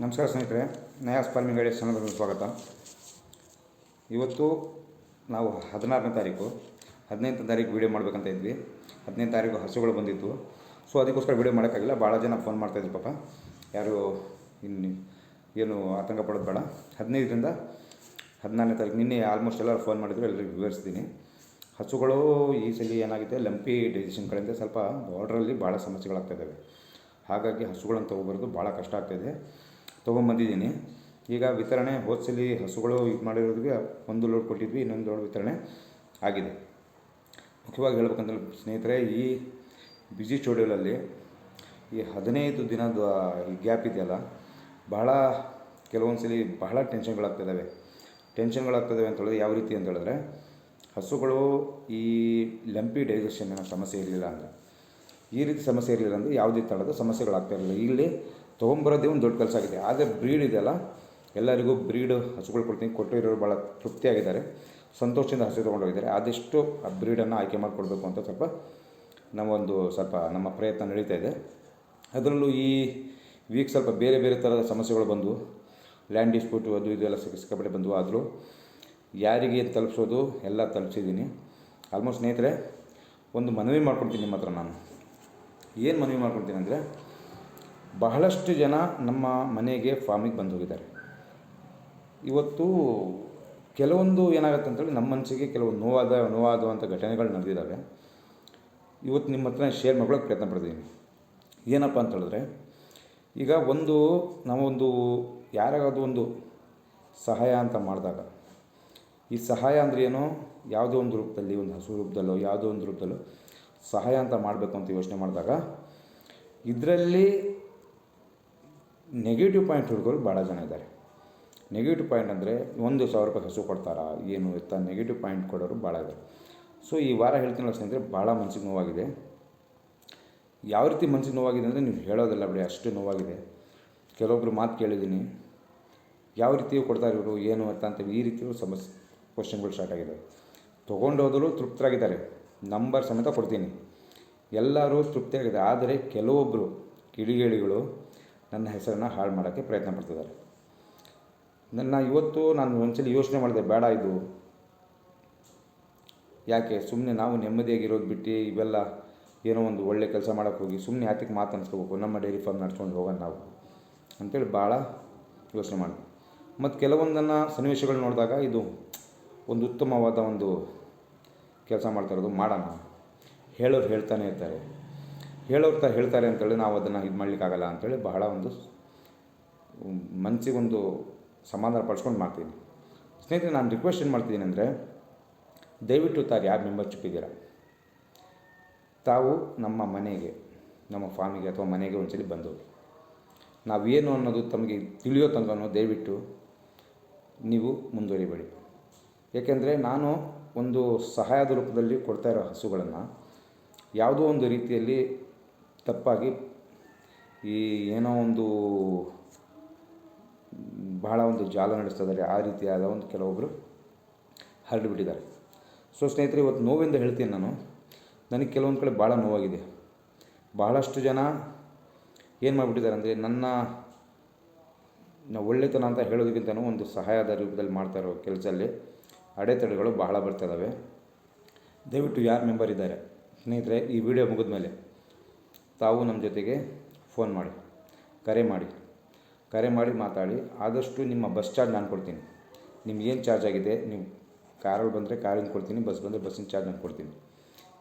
ನಮಸ್ಕಾರ ಸ್ನೇಹಿತರೆ ನಯಾಸ್ ಫಾರ್ಮಿಂಗ್ ಚಾನಲ್ಗೆ ಸ್ವಾಗತ. ಇವತ್ತು ನಾವು ಹದಿನಾರನೇ ತಾರೀಕು, ಹದಿನೈದನೇ ತಾರೀಕು ವೀಡಿಯೋ ಮಾಡಬೇಕಂತ ಇದ್ವಿ. ಹದಿನೈದು ತಾರೀಕು ಹಸುಗಳು ಬಂದಿತ್ತು. ಸೊ ಅದಕ್ಕೋಸ್ಕರ ವೀಡಿಯೋ ಮಾಡೋಕ್ಕಾಗಿಲ್ಲ. ಭಾಳ ಜನ ಫೋನ್ ಮಾಡ್ತಾಯಿದ್ರು ಪಾಪ. ಯಾರು ಇನ್ನು ಏನು ಆತಂಕ ಪಡೋದು ಬೇಡ. ಹದಿನೈದರಿಂದ ಹದಿನಾರನೇ ತಾರೀಕು ನಿನ್ನೆ ಆಲ್ಮೋಸ್ಟ್ ಎಲ್ಲರೂ ಫೋನ್ ಮಾಡಿದ್ರು. ಎಲ್ಲರಿಗೂ ವಿವರಿಸ್ತೀನಿ. ಹಸುಗಳು ಈ ಸಲ ಏನಾಗಿದೆ? ಲಂಪಿ ಡಿಸಿಷನ್ ಕಡೆಯಿಂದ ಸ್ವಲ್ಪ ಬಾರ್ಡ್ರಲ್ಲಿ ಭಾಳ ಸಮಸ್ಯೆಗಳಾಗ್ತಾಯಿದ್ದಾವೆ ಹಾಗಾಗಿ ಹಸುಗಳನ್ನು ತೊಗೊಬರೋದು ಭಾಳ ಕಷ್ಟ ಆಗ್ತಾಯಿದೆ ತೊಗೊಂಬಂದಿದ್ದೀನಿ. ಈಗ ವಿತರಣೆ ಹೋದ್ಸಲಿ ಹಸುಗಳು ಇದು ಮಾಡಿರೋದಕ್ಕೆ ಒಂದು ಲೋಡ್ ಕೊಟ್ಟಿದ್ವಿ, ಇನ್ನೊಂದು ಲೋಡ್ ವಿತರಣೆ ಆಗಿದೆ. ಮುಖ್ಯವಾಗಿ ಹೇಳ್ಬೇಕಂದ್ರೆ ಸ್ನೇಹಿತರೆ, ಈ ಬಿಜಿ ಶೆಡ್ಯೂಲಲ್ಲಿ ಈ ಹದಿನೈದು ದಿನದ ಈ ಗ್ಯಾಪ್ ಇದೆಯಲ್ಲ, ಬಹಳ ಕೆಲವೊಂದು ಸಲ ಬಹಳ ಟೆನ್ಷನ್ಗಳಾಗ್ತಿದ್ದಾವೆ ಟೆನ್ಷನ್ಗಳಾಗ್ತಿದ್ದಾವೆ ಅಂತ ಹೇಳಿದ್ರೆ ಯಾವ ರೀತಿ ಅಂತ ಹೇಳಿದ್ರೆ, ಹಸುಗಳು ಈ ಲಂಪಿ ಡೈಜೆಷನ್ ಸಮಸ್ಯೆ ಇರಲಿಲ್ಲ ಅಂದರೆ. ಈ ರೀತಿ ಸಮಸ್ಯೆ ಇರಲಿಲ್ಲ ಅಂದರೆ ಯಾವುದೇ ತಳದ ಸಮಸ್ಯೆಗಳಾಗ್ತಾ ಇರಲಿಲ್ಲ. ಇಲ್ಲಿ ತೊಗೊಂಬರೋದೇ ಒಂದು ದೊಡ್ಡ ಕೆಲಸ ಆಗಿದೆ. ಆದರೆ ಬ್ರೀಡ್ ಇದೆಯಲ್ಲ ಎಲ್ಲರಿಗೂ ಬ್ರೀಡ್ ಹಸುಗಳು ಕೊಡ್ತೀನಿ. ಕೊಟ್ಟಿರೋರು ಭಾಳ ತೃಪ್ತಿಯಾಗಿದ್ದಾರೆ. ಸಂತೋಷದಿಂದ ಹಸು ತೊಗೊಂಡೋಗಿದ್ದಾರೆ ಆದಷ್ಟು ಆ ಬ್ರೀಡನ್ನು ಆಯ್ಕೆ ಮಾಡಿಕೊಡ್ಬೇಕು ಅಂತ ಸ್ವಲ್ಪ ನಾವೊಂದು ಸ್ವಲ್ಪ ನಮ್ಮ ಪ್ರಯತ್ನ ನಡೀತಾ ಇದೆ. ಅದರಲ್ಲೂ ಈ ವೀಕ್ ಸ್ವಲ್ಪ ಬೇರೆ ಬೇರೆ ಥರದ ಸಮಸ್ಯೆಗಳು ಬಂದವು. ಲ್ಯಾಂಡ್ ಡಿಸ್ಪ್ಯೂಟು ಅದು ಇದು ಎಲ್ಲ ಸಿಕ್ಕ ಸಿಕ್ಕಾಪಟ್ಟೆ ಬಂದವು. ಆದರೂ ಯಾರಿಗೆ ತಲುಪಿಸೋದು ಎಲ್ಲ ತಲುಪಿಸಿದ್ದೀನಿ. ಆಲ್ಮೋಸ್ಟ್ ಸ್ನೇಹಿತರೆ, ಒಂದು ಮನವಿ ಮಾಡ್ಕೊಡ್ತೀನಿ ನಿಮ್ಮ ಹತ್ರ ನಾನು. ಏನು ಮನವಿ ಮಾಡ್ಕೊಳ್ತೀನಿ ಅಂದರೆ ಬಹಳಷ್ಟು ಜನ ನಮ್ಮ ಮನೆಗೆ ಫಾರ್ಮಿಗೆ ಬಂದು ಹೋಗಿದ್ದಾರೆ. ಇವತ್ತು ಕೆಲವೊಂದು ಏನಾಗುತ್ತೆ ಅಂತೇಳಿ ನಮ್ಮ ಮನಸ್ಸಿಗೆ ಕೆಲವೊಂದು ನೋವಾದ ನೋವಾಗುವಂಥ ಘಟನೆಗಳು ನಡೆದಿದ್ದಾವೆ. ಇವತ್ತು ನಿಮ್ಮ ಹತ್ರ ಶೇರ್ ಮಾಡ್ಕೊಳ್ಳೋಕೆ ಪ್ರಯತ್ನ ಪಡ್ತೀನಿ. ಏನಪ್ಪ ಅಂತ ಹೇಳಿದ್ರೆ, ಈಗ ಒಂದು ನಾವೊಂದು ಯಾರಿಗಾದ್ರೂ ಒಂದು ಸಹಾಯ ಅಂತ ಮಾಡಿದಾಗ, ಈ ಸಹಾಯ ಅಂದರೆ ಏನು? ಯಾವುದೋ ಒಂದು ರೂಪದಲ್ಲಿ, ಒಂದು ಹಸು ರೂಪದಲ್ಲೋ, ಯಾವುದೋ ಒಂದು ರೂಪದಲ್ಲೋ ಸಹಾಯ ಅಂತ ಮಾಡಬೇಕು ಅಂತ ಯೋಚನೆ ಮಾಡಿದಾಗ ಇದರಲ್ಲಿ ನೆಗೆಟಿವ್ ಪಾಯಿಂಟ್ ಹುಡುಗರು ಭಾಳ ಜನ ಇದ್ದಾರೆ. ನೆಗೆಟಿವ್ ಪಾಯಿಂಟ್ ಅಂದರೆ ಒಂದು ಸಾವಿರ ರೂಪಾಯಿ ಹಸು ಕೊಡ್ತಾರಾ, ಏನು ಇತ್ತ ನೆಗೆಟಿವ್ ಪಾಯಿಂಟ್ ಕೊಡೋರು ಭಾಳ ಇದ್ದಾರೆ. ಸೊ ಈ ವಾರ ಹೇಳ್ತೀನಲ್ಲ ಸ್ನೇಹಿತರೆ ಭಾಳ ಮನ್ಸಿಗೆ ನೋವಾಗಿದೆ. ಯಾವ ರೀತಿ ಮನ್ಸಿಗೆ ನೋವಾಗಿದೆ ಅಂದರೆ ನೀವು ಹೇಳೋದಲ್ಲ ಬಿಡಿ, ಅಷ್ಟು ನೋವಾಗಿದೆ. ಕೆಲವೊಬ್ರು ಮಾತು ಕೇಳಿದ್ದೀನಿ. ಯಾವ ರೀತಿಯೂ ಕೊಡ್ತಾರೆ ಇವರು, ಏನು ಅಂತ ಈ ರೀತಿಯೂ ಸಮಸ್ಯೆ ಕ್ವಶನ್ಗಳು ಸ್ಟಾರ್ಟ್ ಆಗಿದೆ ತೊಗೊಂಡೋದ್ರು ತೃಪ್ತರಾಗಿದ್ದಾರೆ. ನಂಬರ್ ಸಮೇತ ಕೊಡ್ತೀನಿ. ಎಲ್ಲರೂ ತೃಪ್ತಿಯಾಗಿದೆ ಆದರೆ ಕೆಲವೊಬ್ಬರು ಕಿಡಿಗೇಡಿಗಳು ನನ್ನ ಹೆಸರನ್ನು ಹಾಳು ಮಾಡೋಕ್ಕೆ ಪ್ರಯತ್ನ ಪಡ್ತಿದ್ದಾರೆ. ನನ್ನ ಇವತ್ತು ನಾನು ಒಂದ್ಸಲಿ ಯೋಚನೆ ಮಾಡಿದೆ, ಬೇಡ ಇದು. ಯಾಕೆ? ಸುಮ್ಮನೆ ನಾವು ನೆಮ್ಮದಿಯಾಗಿರೋದು ಬಿಟ್ಟು ಇವೆಲ್ಲ ಏನೋ ಒಂದು ಒಳ್ಳೆ ಕೆಲಸ ಮಾಡೋಕ್ಕೆ ಹೋಗಿ ಸುಮ್ಮನೆ ಯಾತಕ್ಕೆ ಮಾತು ಅನ್ಸ್ಕೋಬೇಕು? ನಮ್ಮ ಡೈರಿ ಫಾರ್ಮ್ ನಡ್ಸ್ಕೊಂಡು ಹೋಗೋಣ ನಾವು ಅಂತೇಳಿ ಭಾಳ ಯೋಚನೆ ಮಾಡಿದೆ. ಮತ್ತು ಕೆಲವೊಂದನ್ನು ಸನ್ನಿವೇಶಗಳು ನೋಡಿದಾಗ ಇದು ಒಂದು ಉತ್ತಮವಾದ ಒಂದು ಕೆಲಸ ಮಾಡ್ತಾ ಇರೋದು ಮಾಡೋಣ. ಹೇಳೋರು ಹೇಳ್ತಾನೆ ಇರ್ತಾರೆ. ಹೇಳೋರು ತ ಹೇಳ್ತಾರೆ ಅಂತೇಳಿ ನಾವು ಅದನ್ನು ಇದು ಮಾಡಲಿಕ್ಕಾಗಲ್ಲ ಅಂತೇಳಿ ಬಹಳ ಒಂದು ಮನಸ್ಸಿಗೊಂದು ಸಮಾಧಾನ ಪಡಿಸ್ಕೊಂಡು ಮಾಡ್ತೀನಿ. ಸ್ನೇಹಿತರೆ, ನಾನು ರಿಕ್ವೆಸ್ಟ್ ಏನು ಮಾಡ್ತಿದ್ದೀನಿ ಅಂದರೆ, ದಯವಿಟ್ಟು ತಾರು ಯಾರು ಮೆಂಬರ್ಶಿಪ್ ಇದ್ದೀರಾ? ತಾವು ನಮ್ಮ ಮನೆಗೆ, ನಮ್ಮ ಫಾರ್ಮಿಗೆ ಅಥವಾ ಮನೆಗೆ ಒಂದ್ಸಲಿ ಬಂದವರು ನಾವೇನು ಅನ್ನೋದು ತಮಗೆ ತಿಳಿಯೋ ತನಕ ದಯವಿಟ್ಟು ನೀವು ಮುಂದುವರಿಬೇಡಿ. ಏಕೆಂದರೆ ನಾನು ಒಂದು ಸಹಾಯದ ರೂಪದಲ್ಲಿ ಕೊಡ್ತಾ ಇರೋ ಹಸುಗಳನ್ನು ಯಾವುದೋ ಒಂದು ರೀತಿಯಲ್ಲಿ ತಪ್ಪಾಗಿ ಈ ಏನೋ ಒಂದು ಬಹಳ ಒಂದು ಜಾಲ ನಡೆಸ್ತಾ ಇದ್ದಾರೆ ಆ ರೀತಿಯಾದ ಒಂದು ಕೆಲವೊಬ್ಬರು ಹರಡಿಬಿಟ್ಟಿದ್ದಾರೆ ಸೊ ಸ್ನೇಹಿತರೆ, ಇವತ್ತು ನೋವಿಂದ ಹೇಳ್ತೀನಿ ನಾನು. ನನಗೆ ಕೆಲವೊಂದು ಕಡೆ ಭಾಳ ನೋವಾಗಿದೆ. ಬಹಳಷ್ಟು ಜನ ಏನು ಮಾಡಿಬಿಟ್ಟಿದ್ದಾರೆ ಅಂದರೆ ನನ್ನ ಒಳ್ಳೆತನ ಅಂತ ಹೇಳೋದಕ್ಕಿಂತನೂ ಒಂದು ಸಹಾಯದ ರೂಪದಲ್ಲಿ ಮಾಡ್ತಾ ಇರೋ ಕೆಲಸದಲ್ಲಿ ಅಡೆತಡೆಗಳು ಬಹಳ ಬರ್ತಿದ್ದಾವೆ ದಯವಿಟ್ಟು ಯಾರು ಮೆಂಬರ್ ಇದ್ದಾರೆ, ಸ್ನೇಹಿತರೆ, ಈ ವಿಡಿಯೋ ಮುಗಿದ ಮೇಲೆ ತಾವು ನಮ್ಮ ಜೊತೆಗೆ ಫೋನ್ ಮಾಡಿ, ಕರೆ ಮಾಡಿ ಕರೆ ಮಾಡಿ ಮಾತಾಡಿ, ಆದಷ್ಟು ನಿಮ್ಮ ಬಸ್ ಚಾರ್ಜ್ ನಾನು ಕೊಡ್ತೀನಿ. ನಿಮ್ಗೆ ಏನು ಚಾರ್ಜ್ ಆಗಿದೆ, ನೀವು ಕಾರಲ್ಲಿ ಬಂದರೆ ಕಾರಿಂದ ಕೊಡ್ತೀನಿ ಬಸ್ ಬಂದರೆ ಬಸ್ಸಿನ ಚಾರ್ಜ್ ನಾನು ಕೊಡ್ತೀನಿ.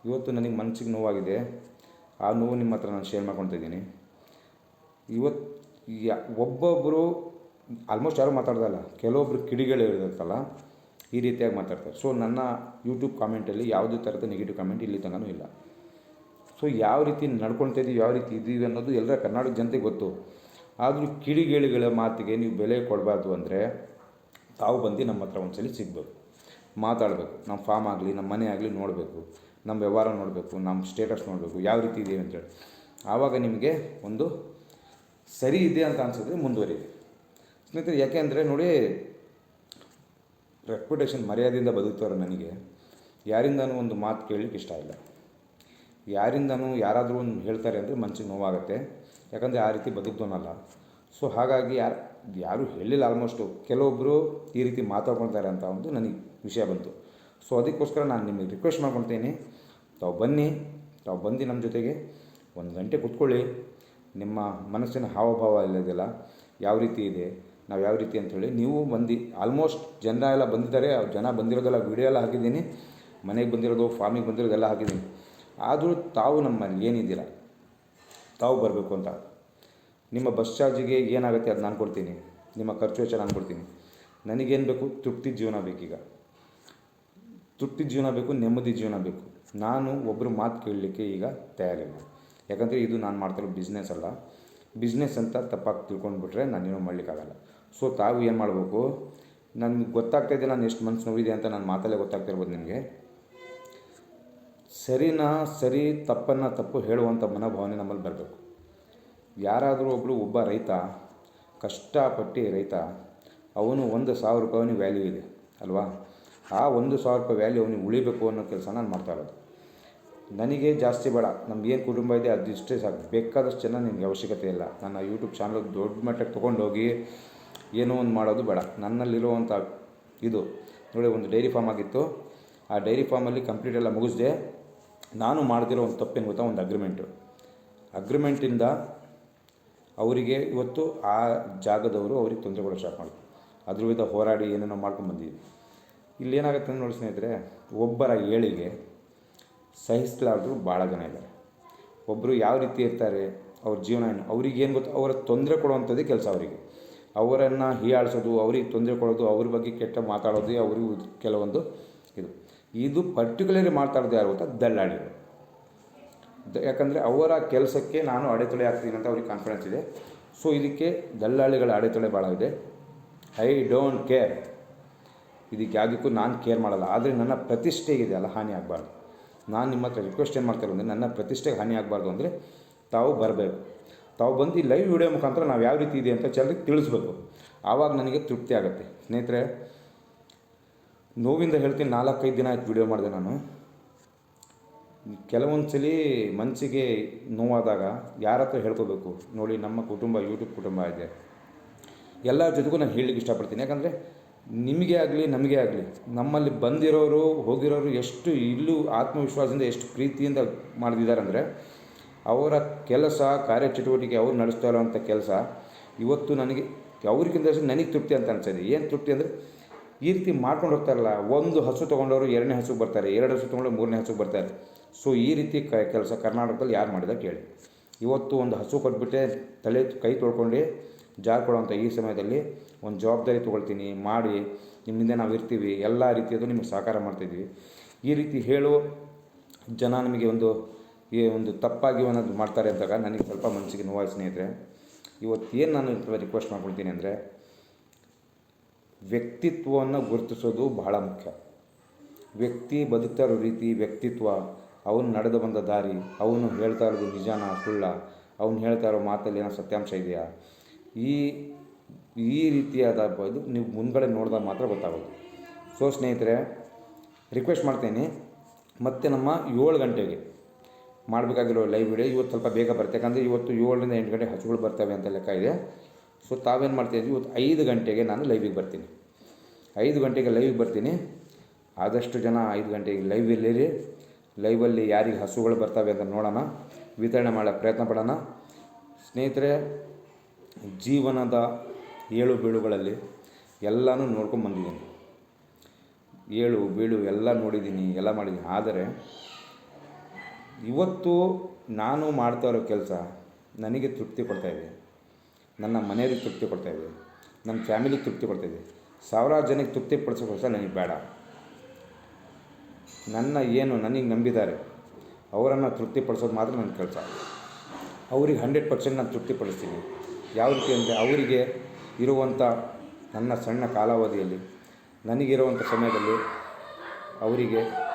ಇವತ್ತು ನನಗೆ ಮನಸ್ಸಿಗೆ ನೋವಾಗಿದೆ, ಆ ನೋವು ನಿಮ್ಮ ಹತ್ರ ನಾನು ಶೇರ್ ಮಾಡ್ಕೊತಿದ್ದೀನಿ ಇವತ್ತು ಯಾ ಒಬ್ಬೊಬ್ಬರು ಆಲ್ಮೋಸ್ಟ್ ಯಾರೂ ಮಾತಾಡ್ದಲ್ಲ ಕೆಲವೊಬ್ರು ಕಿಡಿಗಳು ಇರುತ್ತಲ್ಲ ಈ ರೀತಿಯಾಗಿ ಮಾತಾಡ್ತಾರೆ. ಸೊ ನನ್ನ ಯೂಟ್ಯೂಬ್ ಕಾಮೆಂಟಲ್ಲಿ ಯಾವುದೇ ಥರದ ನೆಗೆಟಿವ್ ಕಾಮೆಂಟ್ ಇಲ್ಲಿ ತನಕ ಇಲ್ಲ. ಸೊ ಯಾವ ರೀತಿ ನಡ್ಕೊಳ್ತಾ ಇದ್ದೀವಿ ಯಾವ ರೀತಿ ಇದ್ದೀವಿ ಅನ್ನೋದು ಎಲ್ಲರ ಕರ್ನಾಟಕ ಜನತೆಗೆ ಗೊತ್ತು. ಆದರೂ ಕಿಡಿಗೇಳಿಗಳ ಮಾತಿಗೆ ನೀವು ಬೆಲೆ ಕೊಡಬಾರ್ದು ಅಂದರೆ ತಾವು ಬಂದು ನಮ್ಮ ಹತ್ರ ಒಂದ್ಸಲಿ ಸಿಗಬೇಕು ಮಾತಾಡಬೇಕು. ನಮ್ಮ ಫಾರ್ಮ್ ಆಗಲಿ, ನಮ್ಮ ಮನೆ ಆಗಲಿ ನೋಡಬೇಕು. ನಮ್ಮ ವ್ಯವಹಾರ ನೋಡಬೇಕು. ನಮ್ಮ ಸ್ಟೇಟಸ್ ನೋಡಬೇಕು. ಯಾವ ರೀತಿ ಇದೆ ಅಂತೇಳಿ ಆವಾಗ ನಿಮಗೆ ಒಂದು ಸರಿ ಇದೆ ಅಂತ ಅನಿಸಿದ್ರೆ ಮುಂದುವರಿ ಸ್ನೇಹಿತರೆ, ಯಾಕೆ ಅಂದರೆ ನೋಡಿ ರೆಪ್ಯುಟೇಷನ್ ಮರ್ಯಾದೆಯಿಂದ ಬದುಕ್ತಾರೆ ನನಗೆ, ಯಾರಿಂದನೂ ಒಂದು ಮಾತು ಕೇಳಲಿಕ್ಕೆ ಇಷ್ಟ ಇಲ್ಲ. ಯಾರಿಂದನೂ ಯಾರಾದರೂ ಒಂದು ಹೇಳ್ತಾರೆ ಅಂದರೆ ಮನಸ್ಸಿಗೆ ನೋವಾಗುತ್ತೆ. ಯಾಕಂದರೆ ಆ ರೀತಿ ಬದುಕ್ದೋನಲ್ಲ ಸೊ ಹಾಗಾಗಿ ಯಾರು, ಯಾರೂ ಹೇಳಿಲ್ಲ ಆಲ್ಮೋಸ್ಟು ಕೆಲವೊಬ್ಬರು ಈ ರೀತಿ ಮಾತಾಡ್ಕೊಳ್ತಾರೆ ಅಂತ ಒಂದು ನನಗೆ ವಿಷಯ ಬಂತು. ಸೊ ಅದಕ್ಕೋಸ್ಕರ ನಾನು ನಿಮಗೆ ರಿಕ್ವೆಸ್ಟ್ ಮಾಡ್ಕೊಳ್ತೀನಿ. ತಾವು ಬನ್ನಿ, ತಾವು ಬಂದು ನಮ್ಮ ಜೊತೆಗೆ ಒಂದು ಗಂಟೆ ಕೂತ್ಕೊಳ್ಳಿ. ನಿಮ್ಮ ಮನಸ್ಸಿನ ಹಾವಭಾವ ಇಲ್ಲದೆಲ್ಲ ಯಾವ ರೀತಿ ಇದೆ? ನಾವು ಯಾವ ರೀತಿ ಅಂಥೇಳಿ ನೀವು ಬಂದು ಆಲ್ಮೋಸ್ಟ್ ಜನ ಎಲ್ಲ ಬಂದಿದ್ದಾರೆ ಜನ ಬಂದಿರೋದೆಲ್ಲ ವೀಡಿಯೋ ಎಲ್ಲ ಹಾಕಿದ್ದೀನಿ, ಮನೆಗೆ ಬಂದಿರೋದು ಫಾರ್ಮಿಗೆ ಬಂದಿರೋದೆಲ್ಲ ಹಾಕಿದ್ದೀನಿ. ಆದರೂ ತಾವು ನಮ್ಮಲ್ಲಿ ಏನಿದ್ದೀರ? ತಾವು ಬರಬೇಕು ಅಂತ. ನಿಮ್ಮ ಬಸ್ ಚಾರ್ಜಿಗೆ ಏನಾಗುತ್ತೆ ಅದು ನಾನು ಕೊಡ್ತೀನಿ. ನಿಮ್ಮ ಖರ್ಚು ವೆಚ್ಚ ನಾನು ಕೊಡ್ತೀನಿ. ನನಗೇನು ಬೇಕು? ತೃಪ್ತಿ ಜೀವನ ಬೇಕೀಗ. ತೃಪ್ತಿ ಜೀವನ ಬೇಕು, ನೆಮ್ಮದಿ ಜೀವನ ಬೇಕು. ನಾನು ಒಬ್ಬರು ಮಾತು ಕೇಳಲಿಕ್ಕೆ ಈಗ ತಯಾರಿಲ್ಲ. ಯಾಕಂದರೆ ಇದು ನಾನು ಮಾಡ್ತಿರೋ ಬಿಸ್ನೆಸ್ ಅಲ್ಲ. ಬಿಸ್ನೆಸ್ ಅಂತ ತಪ್ಪಾಗಿ ತಿಳ್ಕೊಂಡ್ಬಿಟ್ರೆ ನಾನೇನು ಮಾಡಲಿಕ್ಕಾಗಲ್ಲ. ಸೊ ತಾವು ಏನು ಮಾಡಬೇಕು? ನನಗೆ ಗೊತ್ತಾಗ್ತಾ ಇದೆ ನಾನು ಎಷ್ಟು ಮನಸ್ಸು ನೋವಿದೆ ಅಂತ ನಾನು ಮಾತಲ್ಲೇ ಗೊತ್ತಾಗ್ತಿರ್ಬೋದು ನಿಮಗೆ. ಸರಿನಾ ಸರಿ, ತಪ್ಪನ್ನು ತಪ್ಪು ಹೇಳುವಂಥ ಮನೋಭಾವನೆ ನಮ್ಮಲ್ಲಿ ಬರಬೇಕು. ಯಾರಾದರೂ ಒಬ್ಬರು ಒಬ್ಬ ರೈತ, ಕಷ್ಟಪಟ್ಟು ರೈತ, ಅವನು ಒಂದು ಸಾವಿರ ರೂಪಾಯಿ ಅವನಿಗೆ ವ್ಯಾಲ್ಯೂ ಇದೆ, ಅಲ್ವಾ? ಆ ಒಂದು ಸಾವಿರ ರೂಪಾಯಿ ವ್ಯಾಲ್ಯೂ ಅವನಿಗೆ ಉಳಿಬೇಕು ಅನ್ನೋ ಕೆಲಸ ನಾನು ಮಾಡ್ತಾ ಇರೋದು. ನನಗೆ ಜಾಸ್ತಿ ಬೇಡ ನಮ್ಗೇನು ಕುಟುಂಬ ಇದೆ ಅದಿಷ್ಟೇ ಸಾಕು. ಬೇಕಾದಷ್ಟು ಜನ ನಿಮಗೆ ಅವಶ್ಯಕತೆ ಇಲ್ಲ. ನನ್ನ ಯೂಟ್ಯೂಬ್ ಚಾನಲ್ ದೊಡ್ಡ ಮಟ್ಟಕ್ಕೆ ತೊಗೊಂಡೋಗಿ ಏನೋ ಒಂದು ಮಾಡೋದು ಬೇಡ. ನನ್ನಲ್ಲಿರುವಂಥ ಇದು ನೋಡಿ, ಒಂದು ಡೈರಿ ಫಾರ್ಮ್ ಆಗಿತ್ತು. ಆ ಡೈರಿ ಫಾರ್ಮಲ್ಲಿ ಕಂಪ್ಲೀಟ್ ಎಲ್ಲ ಮುಗಿಸ್ದೆ ನಾನು ಮಾಡ್ತಿರೋ ಒಂದು ತಪ್ಪೇನು ಗೊತ್ತಾ? ಒಂದು ಅಗ್ರಿಮೆಂಟು. ಅಗ್ರಿಮೆಂಟಿಂದ ಅವರಿಗೆ ಇವತ್ತು ಆ ಜಾಗದವರು ಅವ್ರಿಗೆ ತೊಂದರೆ ಕೊಡೋ ಸ್ಟಾರ್ಟ್ ಮಾಡಿದ್ರು. ಅದ್ರ ವಿರುದ್ಧ ಹೋರಾಡಿ ಏನೇನೋ ಮಾಡ್ಕೊಂಡು ಬಂದಿದ್ವಿ. ಇಲ್ಲೇನಾಗುತ್ತೆ ನೋಡಿ ಸ್ನೇಹಿತರೆ, ಒಬ್ಬರ ಏಳಿಗೆ ಸಹಿಸಲಾರ್ದ್ರು ಭಾಳ ಜನ ಇದ್ದಾರೆ. ಒಬ್ಬರು ಯಾವ ರೀತಿ ಇರ್ತಾರೆ, ಅವ್ರ ಜೀವನ ಏನು, ಅವ್ರಿಗೇನು ಗೊತ್ತು? ಅವರ ತೊಂದರೆ ಕೊಡುವಂಥದ್ದೇ ಕೆಲಸ ಅವರಿಗೆ. ಅವರನ್ನು ಹೀಯಾಳಿಸೋದು, ಅವ್ರಿಗೆ ತೊಂದರೆ ಕೊಡೋದು, ಅವ್ರ ಬಗ್ಗೆ ಕೆಟ್ಟ ಮಾತಾಡೋದು, ಅವರಿಗೂ ಕೆಲವೊಂದು ಇದು. ಇದು ಪರ್ಟಿಕ್ಯುಲರ್ಲಿ ಮಾತಾಡೋದು ಯಾರು ಗೊತ್ತಾ? ದಲ್ಲಾಳಿಗಳು. ಯಾಕಂದರೆ ಅವರ ಕೆಲಸಕ್ಕೆ ನಾನು ಅಡೆತಡೆ ಆಗ್ತೀನಿ ಅಂತ ಅವ್ರಿಗೆ ಕಾನ್ಫಿಡೆನ್ಸ್ ಇದೆ. ಸೊ ಇದಕ್ಕೆ ದಲ್ಲಾಳಿಗಳ ಅಡೆತಡೆ ಭಾಳ ಇದೆ. ಐ ಡೋಂಟ್ ಕೇರ್ ಇದಕ್ಕೆ ಯಾವುದಕ್ಕೂ ನಾನು ಕೇರ್ ಮಾಡಲ್ಲ. ಆದರೆ ನನ್ನ ಪ್ರತಿಷ್ಠೆಗೆ ಇದೆಯಲ್ಲ ಹಾನಿ ಆಗಬಾರ್ದು. ನಾನು ನಿಮ್ಮ ಹತ್ರ ರಿಕ್ವೆಸ್ಟ್ ಏನು ಮಾಡ್ತಾ ಇರೋದು ನನ್ನ ಪ್ರತಿಷ್ಠೆಗೆ ಹಾನಿ ಆಗಬಾರ್ದು ಅಂದರೆ ತಾವು ಬರಬೇಕು. ತಾವು ಬಂದು ಲೈವ್ ವಿಡಿಯೋ ಮುಖಾಂತರ ನಾವು ಯಾವ ರೀತಿ ಇದೆ ಅಂತ ಜನರಿಗೆ ತಿಳಿಸ್ಬೇಕು. ಆವಾಗ ನನಗೆ ತೃಪ್ತಿ ಆಗುತ್ತೆ. ಸ್ನೇಹಿತರೆ, ನೋವಿಂದ ಹೇಳ್ತೀನಿ ನಾಲ್ಕೈದು ದಿನ ಆಯ್ತು ವಿಡಿಯೋ ಮಾಡಿದೆ ನಾನು. ಕೆಲವೊಂದು ಸಲ ಮನಸ್ಸಿಗೆ ನೋವಾದಾಗ ಯಾರ ಹತ್ರ ಹೇಳ್ಕೋಬೇಕು? ನೋಡಿ, ನಮ್ಮ ಕುಟುಂಬ ಯೂಟ್ಯೂಬ್ ಕುಟುಂಬ ಇದೆ. ಎಲ್ಲರ ಜೊತೆಗೂ ನಾನು ಹೇಳಲಿಕ್ಕೆ ಇಷ್ಟಪಡ್ತೀನಿ. ಯಾಕಂದರೆ ನಿಮಗೆ ಆಗಲಿ, ನಮಗೆ ಆಗಲಿ, ನಮ್ಮಲ್ಲಿ ಬಂದಿರೋರು, ಹೋಗಿರೋರು ಎಷ್ಟು ಇಲ್ಲೂ ಆತ್ಮವಿಶ್ವಾಸದಿಂದ, ಎಷ್ಟು ಪ್ರೀತಿಯಿಂದ ಮಾಡಿದ್ದಾರೆ ಅಂದರೆ ಅವರ ಕೆಲಸ, ಕಾರ್ಯಚಟುವಟಿಕೆ ಅವ್ರು ನಡೆಸ್ತಾ ಇರೋವಂಥ ಕೆಲಸ, ಇವತ್ತು ನನಗೆ ಅವ್ರಿಗಿಂತ ನನಗೆ ತೃಪ್ತಿ ಅಂತ ಅನ್ಸಿದೆ. ಏನು ತೃಪ್ತಿ ಅಂದರೆ, ಈ ರೀತಿ ಮಾಡ್ಕೊಂಡು ಹೋಗ್ತಾರಲ್ಲ, ಒಂದು ಹಸು ತೊಗೊಂಡವರು ಎರಡನೇ ಹಸುಗೆ ಬರ್ತಾರೆ, ಎರಡು ಹಸು ತೊಗೊಂಡು ಮೂರನೇ ಹಸುಗೆ ಬರ್ತಾರೆ. ಸೊ ಈ ರೀತಿ ಕ, ಕೆಲಸ ಕರ್ನಾಟಕದಲ್ಲಿ ಯಾರು ಮಾಡಿದ ಕೇಳಿ. ಇವತ್ತು ಒಂದು ಹಸು ಕೊಟ್ಬಿಟ್ಟೆ, ತಲೆ ಕೈ ತೊಳ್ಕೊಂಡು ಜಾರ್ ಕೊಡುವಂಥ ಈ ಸಮಯದಲ್ಲಿ ಒಂದು ಜವಾಬ್ದಾರಿ ತೊಗೊಳ್ತೀನಿ, ಮಾಡಿ, ನಿಮ್ಮಿಂದ ನಾವು ಇರ್ತೀವಿ, ಎಲ್ಲ ರೀತಿಯದು ನಿಮಗೆ ಸಹಕಾರ ಮಾಡ್ತಿದ್ವಿ ಈ ರೀತಿ ಹೇಳು ಜನ ನಮಗೆ ಒಂದು ಈ ಒಂದು ತಪ್ಪಾಗಿ ಅನ್ನೋದು ಮಾಡ್ತಾರೆ ಅಂದಾಗ ನನಗೆ ಸ್ವಲ್ಪ ಮನಸ್ಸಿಗೆ ನೋವಾಯ್ತು ಸ್ನೇಹಿತರೆ, ಇವತ್ತು ಏನು ನಾನು ರಿಕ್ವೆಸ್ಟ್ ಮಾಡ್ಕೊಳ್ತೀನಿ ಅಂದರೆ, ವ್ಯಕ್ತಿತ್ವವನ್ನು ಗುರುತಿಸೋದು ಬಹಳ ಮುಖ್ಯ. ವ್ಯಕ್ತಿ ಬದುಕ್ತಾ ಇರೋ ರೀತಿ ವ್ಯಕ್ತಿತ್ವ, ಅವನು ನಡೆದು ಬಂದ ದಾರಿ, ಅವನು ಹೇಳ್ತಾ ಇರೋದು ನಿಜಾನ, ಸುಳ್ಳ, ಅವನು ಹೇಳ್ತಾ ಇರೋ ಮಾತಲ್ಲಿ ಏನೋ ಸತ್ಯಾಂಶ ಇದೆಯಾ? ಈ ಈ ರೀತಿಯಾದ ಇದು ನೀವು ಮುಂದ್ಗಡೆ ನೋಡಿದಾಗ ಮಾತ್ರ ಗೊತ್ತಾಗೋದು. ಸೊ ಸ್ನೇಹಿತರೆ ರಿಕ್ವೆಸ್ಟ್ ಮಾಡ್ತೀನಿ, ಮತ್ತೆ ನಮ್ಮ ಏಳು ಗಂಟೆಗೆ. ಮಾಡಬೇಕಾಗಿರೋ ಲೈವ್ ವಿಡಿಯೋ ಇವತ್ತು ಸ್ವಲ್ಪ ಬೇಗ ಬರುತ್ತೆ. ಯಾಕಂದರೆ ಇವತ್ತು ಏಳರಿಂದ ಎಂಟು ಗಂಟೆ ಹಸುಗಳು ಬರ್ತವೆ ಅಂತ ಲೆಕ್ಕ ಇದೆ. ಸೊ ತಾವೇನು ಮಾಡ್ತಾಯಿದ್ವಿ ಇವತ್ತು ಐದು ಗಂಟೆಗೆ ನಾನು ಲೈವಿಗೆ ಬರ್ತೀನಿ. ಐದು ಗಂಟೆಗೆ ಲೈವಿಗೆ ಬರ್ತೀನಿ. ಆದಷ್ಟು ಜನ ಐದು ಗಂಟೆಗೆ ಲೈವ್ ಲೈವಲ್ಲಿರಿ ಲೈವಲ್ಲಿ ಯಾರಿಗೆ ಹಸುಗಳು ಬರ್ತವೆ ಅಂತ ನೋಡೋಣ. ವಿತರಣೆ ಮಾಡೋ ಪ್ರಯತ್ನ ಪಡೋಣ. ಸ್ನೇಹಿತರೆ, ಜೀವನದ ಏಳು ಬೀಳುಗಳಲ್ಲಿ ಎಲ್ಲನೂ ನೋಡ್ಕೊಂಡು ಬಂದಿದ್ದೀನಿ. ಏಳು ಬೀಳು ಎಲ್ಲ ನೋಡಿದ್ದೀನಿ, ಎಲ್ಲ ಮಾಡಿದ್ದೀನಿ. ಆದರೆ ಇವತ್ತು ನಾನು ಮಾಡ್ತಾ ಇರೋ ಕೆಲಸ ನನಗೆ ತೃಪ್ತಿ ಕೊಡ್ತಾಯಿದೆ ನನ್ನ ಮನೆಯವ್ರಿಗೆ ತೃಪ್ತಿ ಕೊಡ್ತಾಯಿದೆ ನನ್ನ ಫ್ಯಾಮಿಲಿಗೆ ತೃಪ್ತಿ ಕೊಡ್ತಾಯಿದೆ ಸಾವಿರಾರು ಜನಕ್ಕೆ ತೃಪ್ತಿ ಪಡಿಸೋ ಕೆಲಸ ನನಗೆ ಬೇಡ. ನನ್ನ ಏನು ನನಗೆ ನಂಬಿದ್ದಾರೆ, ಅವರನ್ನು ತೃಪ್ತಿಪಡಿಸೋದು ಮಾತ್ರ ನನ್ನ ಕೆಲಸ. ಅವ್ರಿಗೆ ಹಂಡ್ರೆಡ್ ಪರ್ಸೆಂಟ್ ನಾನು ತೃಪ್ತಿಪಡಿಸ್ತೀನಿ ಯಾವ ರೀತಿ ಅಂದರೆ ಅವರಿಗೆ ಇರುವಂಥ ನನ್ನ ಸಣ್ಣ ಕಾಲಾವಧಿಯಲ್ಲಿ, ನನಗಿರುವಂಥ ಸಮಯದಲ್ಲಿ ಅವರಿಗೆ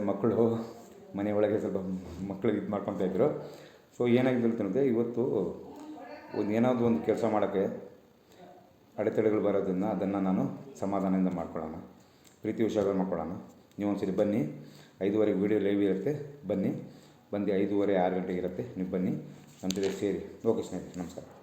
ಮಕ್ಕಳು ಒಳಗೆ ಸ್ವಲ್ಪ ಮಕ್ಕಳು ಇದು ಮಾಡ್ಕೊತಾ ಇದ್ರು. ಸೊ ಏನಾಗಿದೆ ಅಂತಂದರೆ ಇವತ್ತು ಒಂದು ಏನಾದರೂ ಒಂದು ಕೆಲಸ ಮಾಡೋಕ್ಕೆ ಅಡೆತಡೆಗಳು ಬರೋದನ್ನ ಅದನ್ನು ನಾನು ಸಮಾಧಾನದಿಂದ ಮಾಡ್ಕೊಳ್ಳೋಣ. ಪ್ರೀತಿ ವಿಷಯಗಳು ಮಾಡ್ಕೊಳ್ಳೋಣ. ನೀವು ಒಂದ್ಸರಿ ಬನ್ನಿ. ಐದುವರೆಗೆ ವೀಡಿಯೋ ಲೈವ್ ಇರುತ್ತೆ. ಬನ್ನಿ. ಬಂದು ಐದೂವರೆ, ಆರು ಗಂಟೆಗೆ ಇರುತ್ತೆ. ನೀವು ಬನ್ನಿ. ನಮ್ಮ ಸೇರಿ. ಓಕೆ ಸ್ನೇಹಿತರೆ, ನಮಸ್ಕಾರ.